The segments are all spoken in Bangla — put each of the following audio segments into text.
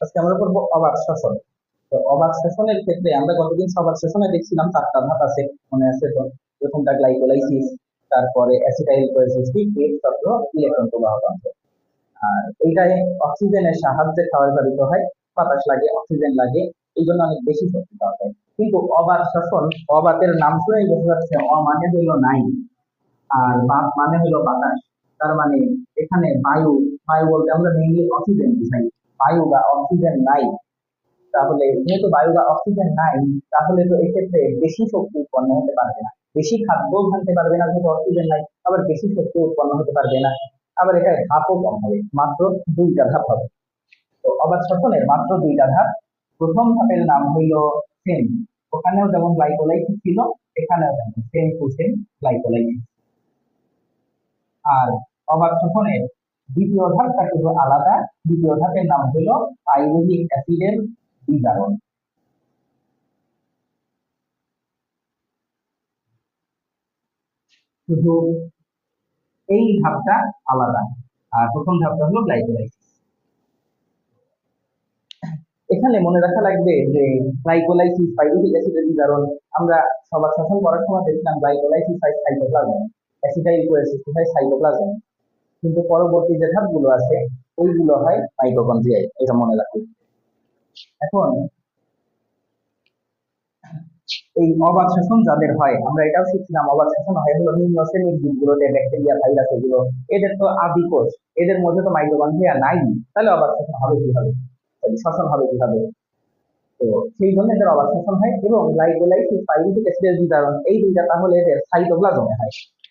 আজকে আমরা করব তো ক্ষেত্রে আমরা সবার দেখছিলাম চারটা ধাপ আছে, মনে আছে তো? প্রথমটা গ্লাইকোলাইসিস তারপরে অ্যাসিটাইল চক্র ইলেকট্রন প্রবাহ তন্ত্র। আর এইটায় অক্সিজেনের সাহায্যে খাবার জারিত হয়, বাতাস লাগে অক্সিজেন লাগে, এই জন্য অনেক বেশি শক্তি পাওয়া যায়। কিন্তু অবাধ শ্বসন অবাধের নাম শুনেই বোঝা যাচ্ছে অ মানে হইল নাই, আর মানে হলো বাতাস। তার মানে এখানে বায়ু বায়ু বলতে আমরা মেইনলি অক্সিজেন বুঝাই। বায়ু বা অক্সিজেন নাই। তাহলে যেহেতু বায়ু বা অক্সিজেন নাই, তাহলে তো এক্ষেত্রে বেশি শক্তি উৎপন্ন হতে পারবে না। বেশি খাদ্য ভাঙতে পারবে না যেহেতু অক্সিজেন নাই, আবার বেশি শক্তি উৎপন্ন হতে পারবে না। আবার এটা ধাপও কম হবে, মাত্র দুইটা ধাপ হবে। তো অবাধ শ্বসনের মাত্র দুইটা ধাপ। প্রথম ধাপের নাম হইল সেম। ওখানেও যেমন গ্লাইকোলাইসিস ছিল, এখানেও যেমন সেম টু সেম গ্লাইকোলাইসিস আর অবাধ শ্বসনের দ্বিতীয় ধাপটা শুধু আলাদা। দ্বিতীয় ধাপের নাম হলো পাইরুভিক অ্যাসিডের বিজারণ শুধু এই ধাপটা আলাদা। আর প্রথম ধাপটা হলো গ্লাইকোলাইসিস। এখানে মনে রাখা লাগবে যে গ্লাইকোলাইসিস পাইরুভিক অ্যাসিডের বিজারণ আমরা সবার শাসন করার সময় দেখলাম গ্লাইকোলাইসিস হয় সাইটোপ্লাজম। অ্যাসিটাইল কোলাইসিস হয় সাইটোপ্লাজম। কিন্তু পরবর্তী যে ধাপগুলো আছে, ওইগুলো হয় মাইটোকন্ড্রিয়ায় এটা মনে রাখুন। এখন, এই অবাধ শোষণ যাদের হয়, আমরা এটাও শিখছিলাম, অবাধ শোষণ হয় হলো নিম্ন শ্রেণির জীবগুলোতে ব্যাকটেরিয়া ভাইরাস এগুলো। এদের তো আদি কোষ, এদের মধ্যে তো মাইটোকন্ড্রিয়া নাই। তাহলে অবাধ শোষণ হবে কীভাবে? শ্বসন হবে কীভাবে? তো সেই জন্য এদের অবাধ শোষণ হয় এবং গ্লাইকোলাইসিস পাইরুভিক অ্যাসিডের বিতরণ এই দুইটা তাহলে এদের সাইটোপ্লাজমে হয়।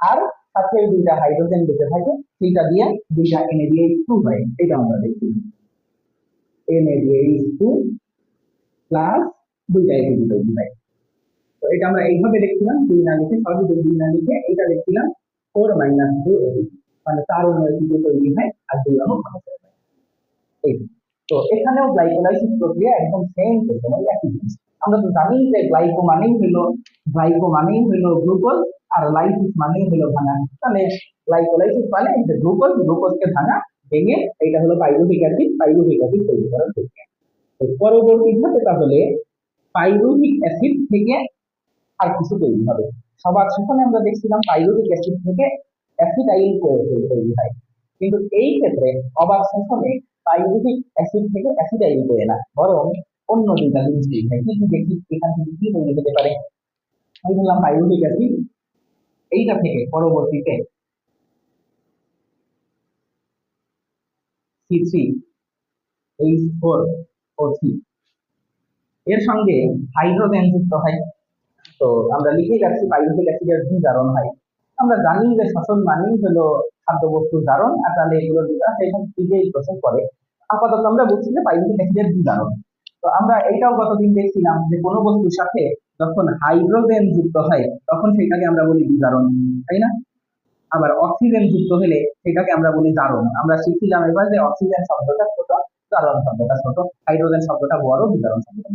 আর সাথে দুইটা হাইড্রোজেন বেঁচে থাকে, সেইটা দিয়ে দুইটা এনএডিএইচ টু হয়, এটা আমরা দেখছিলাম এনএডিএইচ টু প্লাস দুইটা এটিপি তৈরি হয়। তো এটা আমরা এইভাবে দেখছিলাম, দুই না লিখে সবই দুই না লিখে এটা দেখছিলাম ফোর মাইনাস টু মানে অণু এটিপি তৈরি হয় আর দুই যায় এই। তো এখানেও গ্লাইকোলাইসিস প্রক্রিয়া একদম সেম প্রক্রিয়া একই জিনিস। আমরা তো জানি যে গ্লাইকো মানেই হলো গ্লাইকো মানেই হলো গ্লুকোজ আর লাইসিস মানেই হলো ভাঙা। তাহলে গ্লাইকোলাইসিস মানে গ্লুকোজ গ্লুকোজকে ভাঙা, ভেঙে এটা হলো পাইরুভিক অ্যাসিড পাইরুভিক অ্যাসিড তৈরি করার প্রক্রিয়া পরবর্তী ধাপে তাহলে পাইরুভিক অ্যাসিড থেকে আর কিছু তৈরি হবে। সবার সেখানে আমরা দেখছিলাম পাইরুভিক অ্যাসিড থেকে অ্যাসিডাইল কোয়েসিল তৈরি হয়। কিন্তু এই ক্ষেত্রে অবাধ শোষণে পাইরুভিক অ্যাসিড থেকে অ্যাসিডাইল কোয়ে না, বরং অন্য দুইটা জিনিস তৈরি হয়। কি কি দেখি? এখান থেকে কি তৈরি হতে পারে? আমি বললাম পাইরুভিক অ্যাসিড এইটা থেকে পরবর্তীতে এর সঙ্গে হাইড্রোজেন যুক্ত হয়। তো আমরা লিখে যাচ্ছি পাইরুভিক অ্যাসিডের দ্বিজারণ হয়। আমরা জানি যে শ্বসন মানেই হলো খাদ্যবস্তুর জারণ আর তাহলে এগুলো যেটা সেই সব নিজেই প্রসেস করে। আপাতত আমরা বুঝছি যে পাইরুভিক অ্যাসিডের দ্বিজারণ তো আমরা এটাও গতদিন দেখছিলাম যে কোনো বস্তুর সাথে যখন হাইড্রোজেন যুক্ত হয়, তখন সেটাকে আমরা বলি বিজারণ, তাই না? আবার অক্সিজেন যুক্ত হলে সেটাকে আমরা বলি জারণ। আমরা শিখছিলাম এবার যে অক্সিজেন শব্দটা ছোট, জারণ শব্দটা ছোট। হাইড্রোজেন শব্দটা বড়, বিজারণ শব্দটা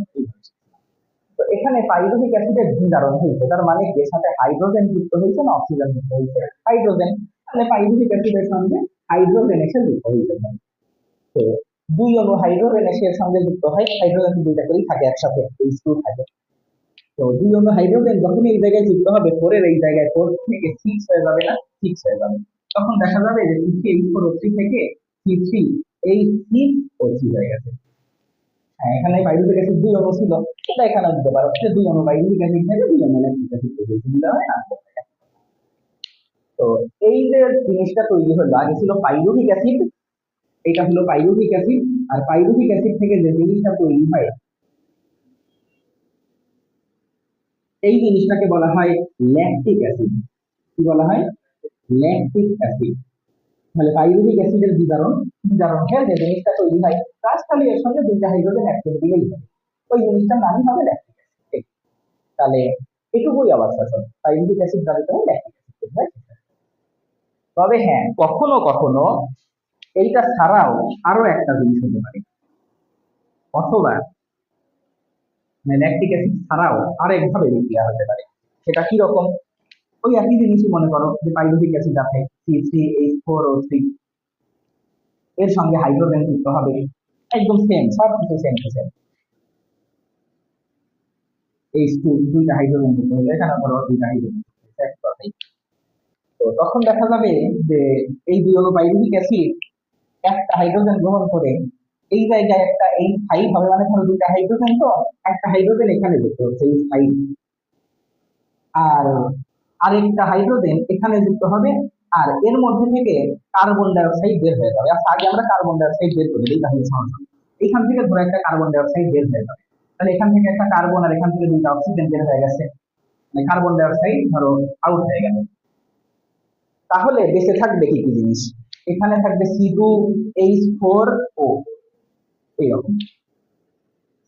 তো এখানে পাইরুভিক অ্যাসিডের বিজারণ হয়েছে। তার মানে এর সাথে হাইড্রোজেন যুক্ত হয়েছে না অক্সিজেন যুক্ত হয়েছে? হাইড্রোজেন। তাহলে পাইরুভিক অ্যাসিডের সঙ্গে হাইড্রোজেন এসে যুক্ত হয়েছে। দুই অণু হাইড্রোজেন এর সঙ্গে যুক্ত হয় হাইড্রোজেন দুইটা করেই থাকে একসাথে, এই টু থাকে। তো দুই অণু হাইড্রোজেন যখন এই জায়গায় যুক্ত হবে ফোরের এই জায়গায় ফোর থেকে সিক্স হয়ে যাবে না সিক্স হয়ে যাবে। তখন দেখা যাবে যে সি এইচ ফোর থ্রি থেকে C three H six O three হয়ে গেছে। হ্যাঁ এখানে পাইরুভিক অ্যাসিড দুই অণু ছিল, সেটা এখানে দিতে পারো। দুই অণু পাইরুভিক অ্যাসিড থেকে দুই অণু ল্যাকটিক অ্যাসিড থেকে তো এই যে জিনিসটা তৈরি হলো, আগে ছিল পাইরুভিক অ্যাসিড এটা হলো পাইরুভিক অ্যাসিড আর পাইরুভিক অ্যাসিড থেকে যে জিনিসটা তৈরি হয়, এই জিনিসটাকে বলা হয় ল্যাকটিক অ্যাসিড কি বলা হয়? ল্যাকটিক অ্যাসিড তাহলে পাইরুভিক অ্যাসিডের বিজারণ বিজারণ হয়ে, যে জিনিসটা তৈরি হয় কাজ খালি এর সঙ্গে দুইটা হাইড্রোজেন করে দিলেই হবে। ওই জিনিসটার নামই হবে ল্যাকটিক অ্যাসিড তাহলে এটুকুই আবার শাসন পাইরুভিক অ্যাসিড দ্বারা করে ল্যাকটিক অ্যাসিড হয়। তবে হ্যাঁ কখনো কখনো এইটা ছাড়াও আরও একটা জিনিস হতে পারে। অথবা ল্যাকটিক অ্যাসিড ছাড়াও আরেকভাবে বিক্রিয়া হতে পারে। সেটা কি রকম? ওই একই জিনিসই মনে করো যে পাইরুভিক অ্যাসিড আছে C three H four O three এর সঙ্গে হাইড্রোজেন যুক্ত হবে। একদম সেম সব কিছু same to same H two দুইটা হাইড্রোজেন যুক্ত হলো এখানে ধরো দুইটা হাইড্রোজেন তো তখন দেখা যাবে যে এই দুই হলো পাইরুভিক অ্যাসিড একটা হাইড্রোজেন গ্রহণ করে এই জায়গায় একটা, এই ফাইভ হবে মানে ধরো দুটা হাইড্রোজেন তো, একটা হাইড্রোজেন এখানে যুক্ত হচ্ছে, এই ফাইভ আর আরেকটা হাইড্রোজেন এখানে যুক্ত হবে, আর এর মধ্যে থেকে কার্বন ডাইঅক্সাইড বের হয়ে যাবে। আচ্ছা আগে আমরা কার্বন ডাইঅক্সাইড বের করে দিই তাহলে সহজ এখান থেকে ধরো একটা কার্বন ডাইঅক্সাইড বের হয়ে যাবে। তাহলে এখান থেকে একটা কার্বন আর এখান থেকে দুইটা অক্সিজেন বের হয়ে গেছে। মানে কার্বন ডাইঅক্সাইড ধরো আউট হয়ে গেল। তাহলে বেঁচে থাকবে কি কি জিনিস? এখানে থাকবে C two H four O এইরকম।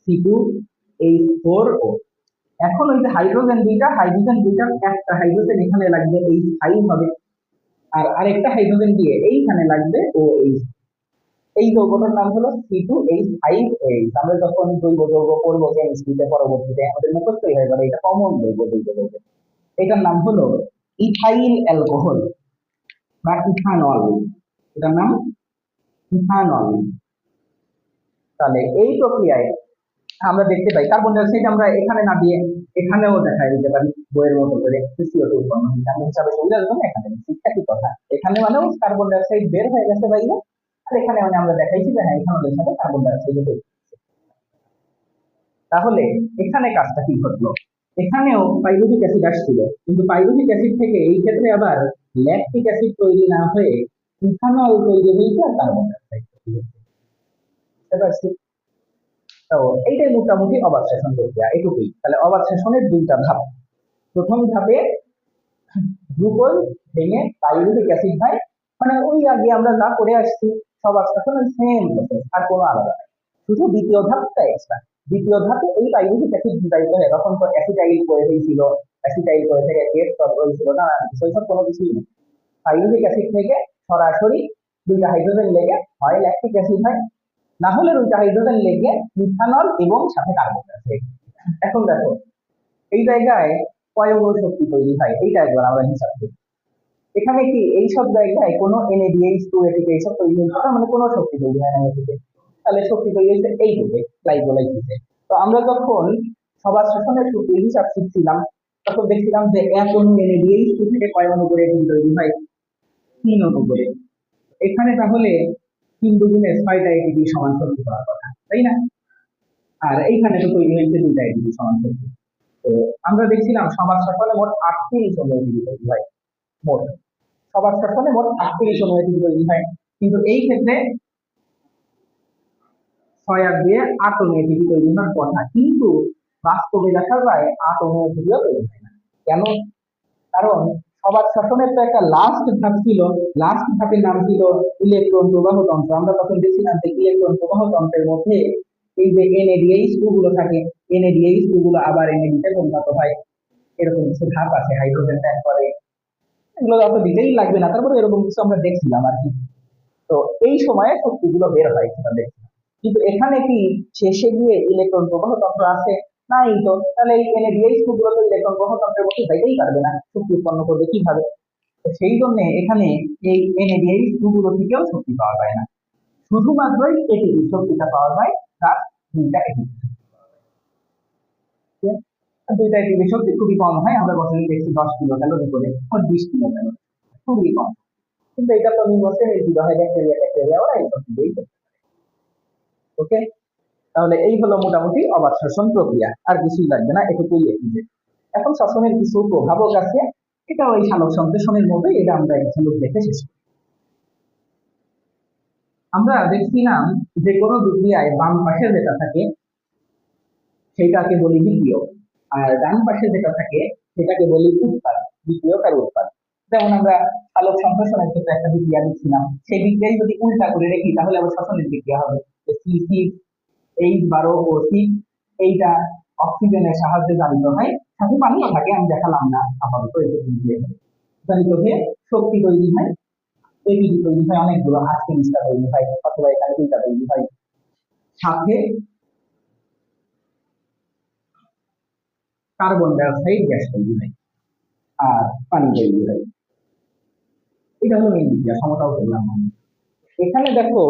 C two H four O এখন ওই যে হাইড্রোজেন দুইটা হাইড্রোজেন দুইটা, একটা হাইড্রোজেন এখানে লাগবে এইচ ফাইভ হবে। আর আরেকটা হাইড্রোজেন দিয়ে এইখানে লাগবে ও এইচ এই যৌগটার নাম হলো C two H five H আমরা যখন জৈব যৌগ করব কেমিস্ট্রিতে পরবর্তীতে, আমাদের মুখস্থই হয়ে যাবে এটা কমন জৈব জৈব যৌগ এটার নাম হলো ইথাইল অ্যালকোহল বা ইথানল এটার নাম ইথানল তাহলে এই প্রক্রিয়ায় আমরা দেখতে পাই কার্বন ডাইঅক্সাইড আমরা এখানে না দিয়ে এখানেও দেখা দিতে পারি, বইয়ের মতো করে সিও টু উৎপন্ন হচ্ছে আমি হিসাবে সুবিধার জন্য এখানে কি কথা। এখানে মানেও কার্বন ডাইঅক্সাইড বের হয়ে গেছে বাইরে, আর এখানে মানে আমরা দেখাইছি যে হ্যাঁ এখানেও সাথে কার্বন ডাইঅক্সাইড বের তাহলে এখানে কাজটা কি ঘটলো? এখানেও পাইরুভিক অ্যাসিড আসছিল, কিন্তু পাইরুভিক অ্যাসিড থেকে এই ক্ষেত্রে আবার ল্যাকটিক অ্যাসিড তৈরি না হয়ে ইথানল কার্বন ডাইঅক্সাইড তো এইটাই মোটামুটি অবাধ প্রক্রিয়া, এটুকুই। তাহলে অবাধ দুইটা ধাপ। প্রথম ধাপে গ্লুকোজ ভেঙে অ্যাসিড হয়। মানে ওই আগে আমরা যা করে আসছি সেম প্রসেস আর কোনো আলাদা নাই। শুধু দ্বিতীয় ধাপটা এক্সট্রা দ্বিতীয় ধাপে এই অ্যাসিড হয়, তখন তো অ্যাসিটাইল করে হয়েছিল অ্যাসিটাইল করে থেকে এর না সেইসব কোনো কিছুই নেই। অ্যাসিড থেকে সরাসরি দুইটা হাইড্রোজেন লেগে হয় ল্যাকটিক অ্যাসিড হয়। না হলে দুইটা হাইড্রোজেন লেগে মিথানল এবং সাথে কার্বন এখন দেখো, এই জায়গায় কয় শক্তি তৈরি হয়? এইটা একবার আমরা হিসাব করি। এখানে কি এই সব জায়গায় কোনো এনএডিএইচ টু এটিকে এইসব তৈরি হয়েছে? তার মানে কোনো শক্তি তৈরি হয় না এটিতে তাহলে শক্তি তৈরি হয়েছে এইটুকে গ্লাইকোলাইসিসে তো আমরা যখন সবার শোষণের শক্তির হিসাব শিখছিলাম, তখন দেখছিলাম যে এক অণু এনএডিএইচ টু থেকে কয় অণু করে এটি তৈরি হয়? তিন অণু করে এখানে তাহলে তিন দুগুণে ছয়টা এটিপি সমান শক্তি পাওয়ার কথা, তাই না? আর এইখানে তো তৈরি হয়েছে দুইটা এটিপি সমান শক্তি তো আমরা দেখছিলাম সবার শাসনে মোট আটত্রিশ অণু এটিপি তৈরি হয় মোট। সবার শাসনে মোট আটত্রিশ অণু এটিপি তৈরি হয় কিন্তু এই ক্ষেত্রে ছয় আর দিয়ে আট অণু এটিপি তৈরি হওয়ার কথা। কিন্তু বাস্তবে দেখা যায় আট অণু এটিপিও তৈরি হয় না। কেন? কারণ সবার শাসনের তো একটা লাস্ট ধাপ ছিল লাস্ট ধাপের নাম ছিল ইলেকট্রন প্রবাহ তন্ত্র। আমরা তখন দেখছিলাম যে ইলেকট্রন প্রবাহ তন্ত্রের মধ্যে এই যে এনএডিএইচ টু গুলো থাকে এনএডিএইচ টু গুলো আবার এনএডিতে পরিণত হয়। এরকম কিছু ধাপ আছে হাইড্রোজেন ত্যাগ করে। এগুলো অত দিতেই লাগবে না, তারপরে এরকম কিছু আমরা দেখছিলাম আর কি। তো এই সময়ে শক্তিগুলো বের হয় দেখছিলাম। কিন্তু এখানে কি শেষে গিয়ে ইলেকট্রন প্রবাহ তন্ত্র আছে? নাই তো। তাহলে এই এনএডিএইচ টু গুলো তো ইলেকট্রন প্রবাহ তন্ত্রের মধ্যে যাইতেই পারবে না। শক্তি উৎপন্ন করবে কীভাবে? সেই জন্য এখানে এই এনএডিএইচ টু গুলো থেকেও শক্তি পাওয়া যায় না। শুধুমাত্রই এটিপি শক্তিটা পাওয়া যায় তার দুইটা এটিপি দুইটা এটিপি শক্তি খুবই কম হয়। আমরা বছরে দেখছি দশ কিলো ক্যালোরি করে বিশ কিলো ক্যালোরি খুবই কম। কিন্তু এটা তো নিম্নশ্রেণীর এই জীব হয় ব্যাকটেরিয়া ব্যাকটেরিয়া ওরা এই শক্তি দিয়েই ওকে তাহলে এই হলো মোটামুটি অবাধ শ্বসন প্রক্রিয়া। আর কিছুই লাগবে না, এটুকুই এটিতে এখন শ্বসনের কিছু প্রভাবক আছে এটা ওই সালোক সংশ্লেষণের মতোই, এটা আমরা এক ঝলক দেখে শেষ করি। আমরা দেখছিলাম যে কোনো বিক্রিয়ায় বাম পাশে যেটা থাকে সেটাকে বলি বিক্রিয়ক আর ডান পাশে যেটা থাকে, সেটাকে বলি উৎপাদ বিক্রিয়ক তার উৎপাদ। যেমন আমরা আলোক সংশ্লেষণের ক্ষেত্রে একটা বিক্রিয়া দিচ্ছিলাম সেই বিক্রিয়ায় যদি উল্টা করে রেখি, তাহলে আবার শ্বসনের বিক্রিয়া হবে। সি সিক্স এইচ বারো ও সিক্স এইটা অক্সিজেনের সাহায্যে জারিত হয়। সাথে পানিও থাকে আমি দেখালাম না, আপাতত শক্তি তৈরি হয় এবিডি তৈরি হয়, অনেকগুলো হাত জিনিসটা তৈরি হয়, অথবা এখানে দুইটা তৈরি হয়। সাথে কার্বন ডাইঅক্সাইড গ্যাস তৈরি হয়, আর পানি তৈরি হয়। এটা হলো বিক্রিয়া সমতাও করলাম এখানে দেখো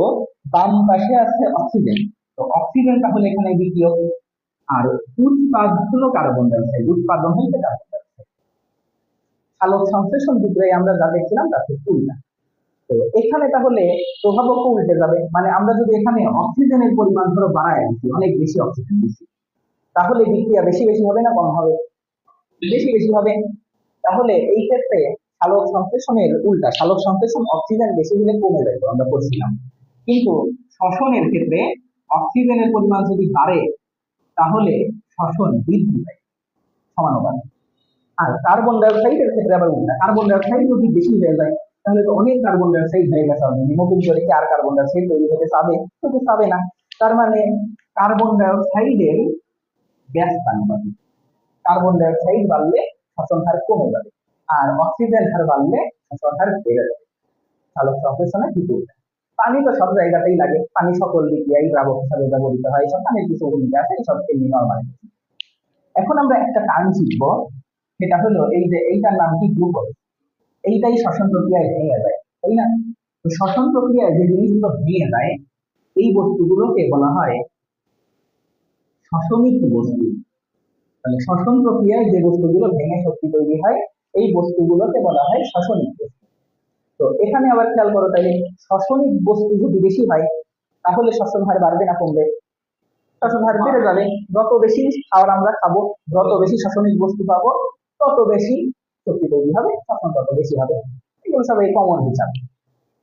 বাম পাশে আছে অক্সিজেন তো অক্সিজেন তাহলে এখানে বিক্রিয়ক আর উৎপাদন হলো কার্বন ডাইঅক্সাইড উৎপাদন হচ্ছে কার্বন ডাইঅক্সাইড আলোক সংশ্লেষণ বিক্রিয়ায় আমরা যা দেখছিলাম থেকে উল্টা তো এখানে তাহলে প্রভাবক উল্টে যাবে। মানে আমরা যদি এখানে অক্সিজেনের পরিমাণ ধরো বাড়ায় অনেক বেশি অক্সিজেন দিচ্ছি তাহলে বিক্রিয়া বেশি বেশি হবে না কম হবে? বেশি বেশি হবে। তাহলে এই ক্ষেত্রে সালোক সংশ্লেষণের উল্টা সালোক সংশ্লেষণ অক্সিজেন বেশি হলে কমে যাবে, আমরা পড়ছিলাম। কিন্তু শ্বসনের ক্ষেত্রে অক্সিজেনের পরিমাণ যদি বাড়ে, তাহলে শ্বসন বৃদ্ধি পায়। সমানুপাতে আর কার্বন ডাইঅক্সাইডের ক্ষেত্রে আবার উল্টা। কার্বন ডাইঅক্সাইড যদি বেশি হয়ে যায়, তাহলে তো অনেক কার্বন ডাইঅক্সাইড হয়ে গেছে কি আর কার্বন ডাইঅক্সাইড তৈরি হতে চাবে? হতে চাবে না। তার মানে কার্বন ডাইঅক্সাইডের গ্যাস পানুপাতিক কার্বন ডাইঅক্সাইড বাড়লে শ্বসন হার কমে যাবে। আর অক্সিজেন হার বাড়লে শ্বসন হার বেড়ে যাবে। আলোক সংশ্লেষণে ঠিক উল্টা পানি তো সব জায়গাতেই লাগে। পানি সকল বিক্রিয়ায় দ্রাবক হিসাবে ব্যবহৃত হয়। সব পানির কিছু ভূমিকা আছে সব এমনি নর্মাল এখন আমরা একটা টার্ম শিখব, সেটা হলো এই যে এইটার নাম কি গ্লুকোজ? এইটাই শ্বসন প্রক্রিয়ায় ভেঙে যায়, তাই না? তো শ্বসন প্রক্রিয়ায় যে জিনিসগুলো ভেঙে যায়, এই বস্তুগুলোকে বলা হয় শ্বসনিক বস্তু। মানে শ্বসন প্রক্রিয়ায় যে বস্তুগুলো ভেঙে শক্তি তৈরি হয়, এই বস্তুগুলোকে বলা হয় শ্বসনিক বস্তু। তো এখানে আবার খেয়াল করো তাহলে শ্বসনিক বস্তু যদি বেশি হয়, তাহলে শ্বসন হার বাড়বে না কমবে। শ্বসন হার বেড়ে যাবে। যত বেশি খাবার আমরা খাব, যত বেশি শ্বসনিক বস্তু পাবো, তত বেশি শক্তি তৈরি হবে শ্বসন তত বেশি হবে। এগুলো সবাই কমন হিসাব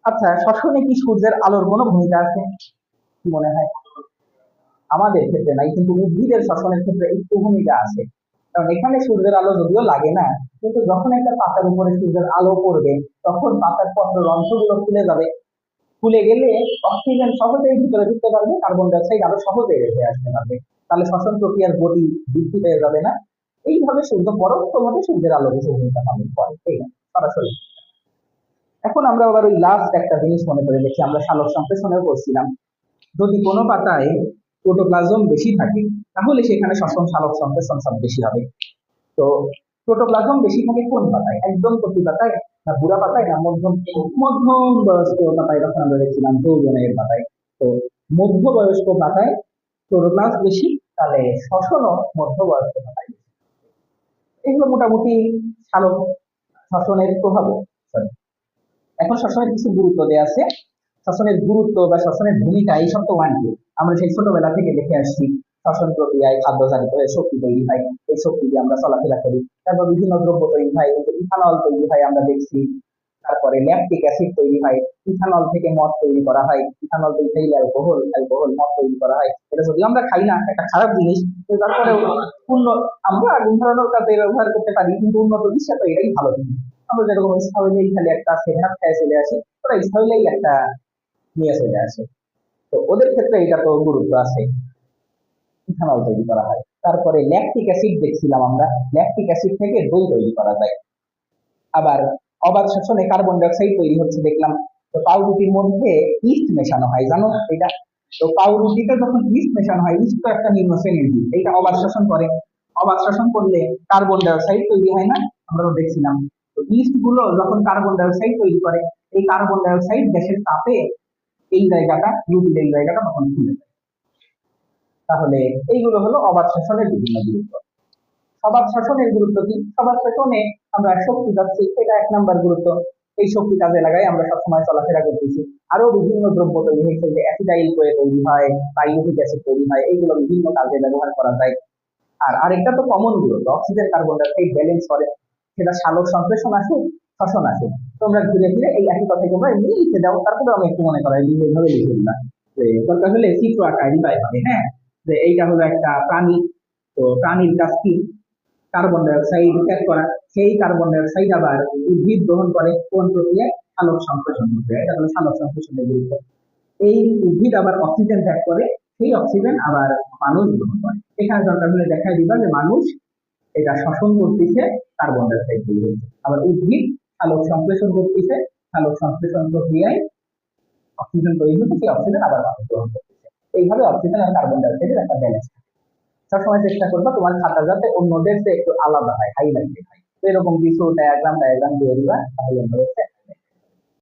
আচ্ছা শ্বসনে কি সূর্যের আলোর কোনো ভূমিকা আছে? কি মনে হয়? আমাদের ক্ষেত্রে নাই, কিন্তু উদ্ভিদের শ্বসনের ক্ষেত্রে একটু ভূমিকা আছে। কারণ এখানে সূর্যের আলো যদিও লাগে না, কিন্তু যখন একটা পাতার উপরে সূর্যের আলো পড়বে, তখন পাতার পত্র অংশগুলো খুলে যাবে। খুলে গেলে অক্সিজেন সহজেই ভিতরে ঢুকতে পারবে কার্বন ডাইঅক্সাইড আরও সহজে রেখে আসতে পারবে। তাহলে শ্বসন প্রক্রিয়ার গতি বৃদ্ধি পেয়ে যাবে না। এইভাবে সূর্য পরোক্ষভাবে সূর্যের আলো কিছু ভূমিকা পালন করে, ঠিক আছে? সরাসরি। এখন আমরা আবার ওই লাস্ট একটা জিনিস মনে করে দেখি, আমরা সালোক সংশ্লেষণেও করছিলাম। যদি কোনো পাতায় প্রোটোপ্লাজম বেশি থাকে তাহলে সেখানে শ্বসন সালোক সংশ্লেষণ সব বেশি হবে। তো প্রোটোপ্লাজম বেশি থাকে কোন পাতায়? একদম প্রতি পাতায় না বুড়া পাতায় না মধ্যম মধ্যম বয়স্ক পাতায়? তখন আমরা দেখছিলাম যৌবনের পাতায়। তো মধ্য বয়স্ক পাতায় প্রোটোপ্লাজ বেশি, তাহলে শ্বসনও মধ্য বয়স্ক পাতায় এগুলো মোটামুটি সালক শ্বসনের প্রভাব সরি এখন শ্বসনের কিছু গুরুত্ব দেওয়া আছে। শ্বসনের গুরুত্ব বা শ্বসনের ভূমিকা এইসব তো ওয়ান আমরা সেই ছোটবেলা থেকে দেখে আসছি। শ্বসন প্রক্রিয়ায় খাদ্য জারিত হয়ে, শক্তি তৈরি হয়। এই শক্তি দিয়ে আমরা চলাফেরা করি। তারপর বিভিন্ন দ্রব্য তৈরি হয় ইথানল তৈরি হয় আমরা দেখছি। তারপরে ল্যাকটিক অ্যাসিড তৈরি হয়, ইথানল থেকে মদ তৈরি করা হয়। ইথানল থেকে ইথাইল অ্যালকোহল অ্যালকোহল মদ তৈরি করা হয়। এটা যদিও আমরা খাই না, একটা খারাপ জিনিস কিন্তু তারপরেও পূর্ণ, আমরা আগুন ধরানোর কাজে ব্যবহার করতে পারি, কিন্তু উন্নত বিশ্বে তো এটাই ভালো জিনিস। আমরা যেরকম ইচ্ছা খালি একটা আপ খেয়ে চলে আসি, ওরা ইচ্ছা একটা নিয়ে চলে আসে। তো ওদের ক্ষেত্রে এটা তো গুরুত্ব আছে। ইথানল তৈরি করা হয়। তারপরে ল্যাকটিক অ্যাসিড দেখছিলাম আমরা। ল্যাকটিক অ্যাসিড থেকে দই তৈরি করা যায়। আবার অবাধ শোষণে কার্বন ডাইঅক্সাইড তৈরি হচ্ছে দেখলাম। তো পাউরুটির মধ্যে ইস্ট মেশানো হয়, জানো? এটা তো পাউরুটিতে যখন ইস্ট মেশানো হয়, ইস্ট তো একটা নিম্ন শ্রেণির জীব এটা অবাধ শোষণ করে। অবাধ শোষণ করলে কার্বন ডাইঅক্সাইড তৈরি হয় না? আমরা তো দেখছিলাম। তো ইস্টগুলো যখন কার্বন ডাইঅক্সাইড তৈরি করে, এই কার্বন ডাইঅক্সাইড গ্যাসের তাপে এই জায়গাটা এই জায়গাটা তখন খুলে যায়। তাহলে এইগুলো হলো অবাধ শোষণের বিভিন্ন গুরুত্ব। সবাদ শোষণের গুরুত্ব কি? সবাদ শোষণে আমরা শক্তি পাচ্ছি, এটা এক নাম্বার গুরুত্ব। এই শক্তি কাজে লাগাই আমরা সবসময় চলাফেরা করতেছি। আরও বিভিন্ন দ্রব্য তৈরি হয়েছে, যে অ্যাসিডাইল করে তৈরি হয় পাইরুভিক অ্যাসিড তৈরি হয়, এইগুলো বিভিন্ন কাজে ব্যবহার করা যায়। আর আরেকটা তো কমন গুরুত্ব অক্সিজেন কার্বন ডাইঅক্সাইড ব্যালেন্স করে। সেটা সালোক সংশ্লেষণ আসুক শ্বসন আসুক তোমরা ঘুরে ফিরে এই একই কথাই তোমরা এমনি লিখে দাও, তারপরে আমি একটু মনে করাই দিই এইভাবে লিখে দিলাম। দরকার হলে চিত্র আকারে দিবাই হবে হ্যাঁ? যে এইটা হলো একটা প্রাণী, তো প্রাণীর কাজ কি? কার্বন ডাই অক্সাইড ত্যাগ করা। সেই কার্বন ডাই অক্সাইড আবার উদ্ভিদ গ্রহণ করে কোন প্রক্রিয়ায়? আলোক সংশ্লেষণ প্রক্রিয়া এটা হলো সালোক সংশ্লেষণের গুরুত্ব। এই উদ্ভিদ আবার অক্সিজেন ত্যাগ করে, সেই অক্সিজেন আবার মানুষ গ্রহণ করে। এখানে দরকার হলে দেখা দিবা যে মানুষ এটা শোষণ করতেছে কার্বন ডাই অক্সাইড তৈরি হচ্ছে আবার উদ্ভিদ আলোক সংশ্লেষণ করতেছে আলোক সংশ্লেষণ প্রক্রিয়ায় অক্সিজেন তৈরি হচ্ছে, সেই অক্সিজেন আবার মানুষ গ্রহণ করতেছে। এইভাবে অক্সিজেন আর কার্বন ডাই অক্সাইডের একটা ব্যালেন্স সবসময় চেষ্টা করব তোমার খাতা যাতে অন্যদের একটু আলাদা হয় হাইলাইটেড হয়। এরকম কিছু ডায়াগ্রাম ডায়াগ্রাম দিয়ে দিবা, তাহলে হচ্ছে।